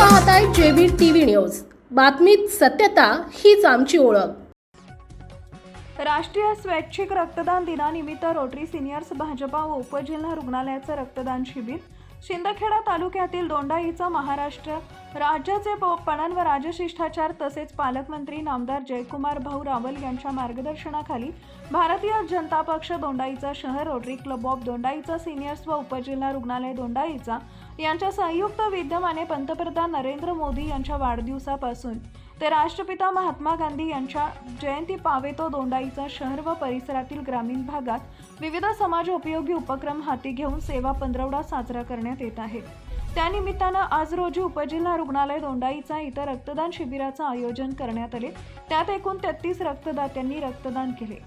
पाहताय JB TV news. बातमीत सत्यता हीच आमची ओळख. राष्ट्रीय स्वैच्छिक रक्तदान दिनानिमित्त रोटरी सिनियर्स भाजपा व उपजिल्हा रुग्णालयाचं रक्तदान शिबिर. शिंदखेडा तालुक्यातील दोंडाईचा महाराष्ट्र राज्याचे प- पणन व राजशिष्टाचार तसेच पालकमंत्री नामदार जयकुमार भाऊ रावल यांच्या मार्गदर्शनाखाली भारतीय जनता पक्ष दोंडाईचा शहर Rotary club of Dondaicha seniors व उपजिल्हा रुग्णालय दोंडाईचा यांच्या संयुक्त विद्यमाने पंतप्रधान नरेंद्र मोदी यांच्या वाढदिवसापासून ते राष्ट्रपिता महात्मा गांधी यांच्या जयंती पावेतो दोंडाईचा शहर व परिसरातील ग्रामीण भागात विविध समाजोपयोगी उपक्रम हाती घेऊन सेवा पंधरवडा साजरा करण्यात येत आहे. त्यानिमित्तानं आज रोजी उपजिल्हा रुग्णालय दोंडाईचा इथं रक्तदान शिबिराचं आयोजन करण्यात आले. त्यात एकूण तेहतीस रक्तदात्यांनी रक्तदान केले.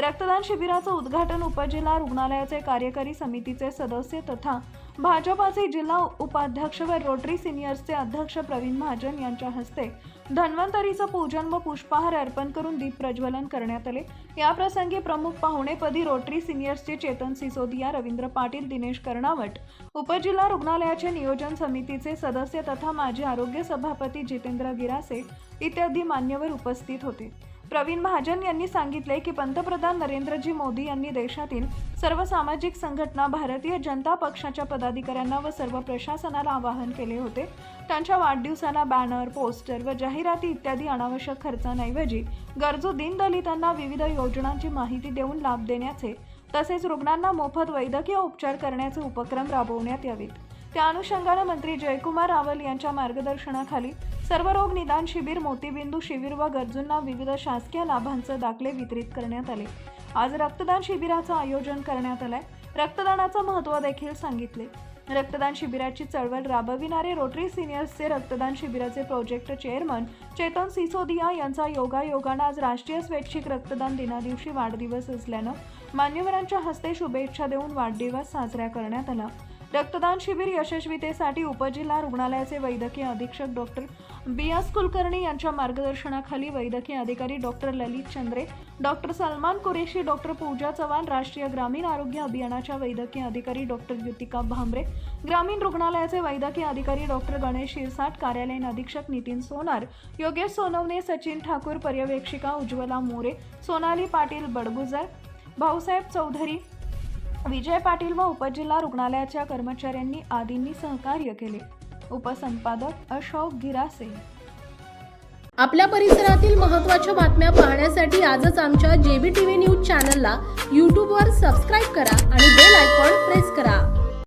रक्तदान शिबिराचं उद्घाटन उपजिल्हा रुग्णालयाचे कार्यकारी समितीचे सदस्य तथा भाजपाचे जिल्हा उपाध्यक्ष व रोटरी सिनियर्सचे अध्यक्ष प्रवीण महाजन यांच्या हस्ते धन्वंतरीचं पूजन व पुष्पहार अर्पण करून दीप प्रज्वलन करण्यात आले. याप्रसंगी प्रमुख पाहुणेपदी रोटरी सिनियर्सचे चेतन सिसोदिया रवींद्र पाटील दिनेश कर्णावट उपजिल्हा रुग्णालयाचे नियोजन समितीचे सदस्य तथा माजी आरोग्य सभापती जितेंद्र गिरासे इत्यादी मान्यवर उपस्थित होते. प्रवीण महाजन यांनी सांगितले की पंतप्रधान नरेंद्रजी मोदी यांनी देशातील सर्व सामाजिक संघटना भारतीय जनता पक्षाच्या पदाधिकाऱ्यांना व सर्व प्रशासनाला आवाहन केले होते. त्यांच्या वाढदिवसाला बॅनर पोस्टर व जाहिराती इत्यादी अनावश्यक खर्चांऐवजी गरजू दीनदलितांना विविध योजनांची माहिती देऊन लाभ देण्याचे तसेच रुग्णांना मोफत वैद्यकीय उपचार करण्याचे उपक्रम राबवण्यात यावेत. त्या अनुषंगानं मंत्री जयकुमार रावल यांच्या मार्गदर्शनाखाली सर्व रोग निदान शिबिर मोतीबिंदू शिबिर व गरजूंना विविध शासकीय लाभांचे दाखले वितरित करण्यात आले. आज रक्तदान शिबिराचं आयोजन करण्यात आलंय. रक्तदानाचं महत्त्व देखील सांगितले. रक्तदान शिबिराची चळवळ राबविणारे रोटरी सिनियर्सचे रक्तदान शिबिराचे प्रोजेक्ट चेअरमन चेतन सिसोदिया यांचा योगायोगानं आज राष्ट्रीय स्वैच्छिक रक्तदान दिनादिवशी वाढदिवस असल्यानं मान्यवरांच्या हस्ते शुभेच्छा देऊन वाढदिवस साजरा करण्यात आला. रक्तदान शिबिर यशस्वीतेसाठी उपजिल्हा रुग्णालयाचे वैद्यकीय अधीक्षक डॉक्टर बी एस कुलकर्णी यांच्या मार्गदर्शनाखाली वैद्यकीय अधिकारी doctor Lalit Chandre doctor Salman Qureshi doctor Pooja Chavan राष्ट्रीय ग्रामीण आरोग्य अभियानाच्या वैद्यकीय अधिकारी डॉक्टर युतिका भांबरे ग्रामीण रुग्णालयाचे वैद्यकीय अधिकारी डॉक्टर गणेश शिरसाट कार्यालयीन अधीक्षक नितीन सोनार योगेश सोनवणे सचिन ठाकूर पर्यवेक्षिका उज्ज्वला मोरे सोनाली पाटील बडगुजर भाऊसाहेब चौधरी विजय पाटील व उपजिल्हा रुग्णालयाच्या कर्मचाऱ्यांनी आदींनी सहकार्य केले. उपसंपादक अशोक गिरासे. आपल्या परिसरातील महत्त्वाच्या बातम्या पाहण्यासाठी आजच आमच्या जेबी टीव्ही न्यूज चॅनलला यूट्यूबवर सबस्क्राईब करा आणि बेल आयकॉन प्रेस करा.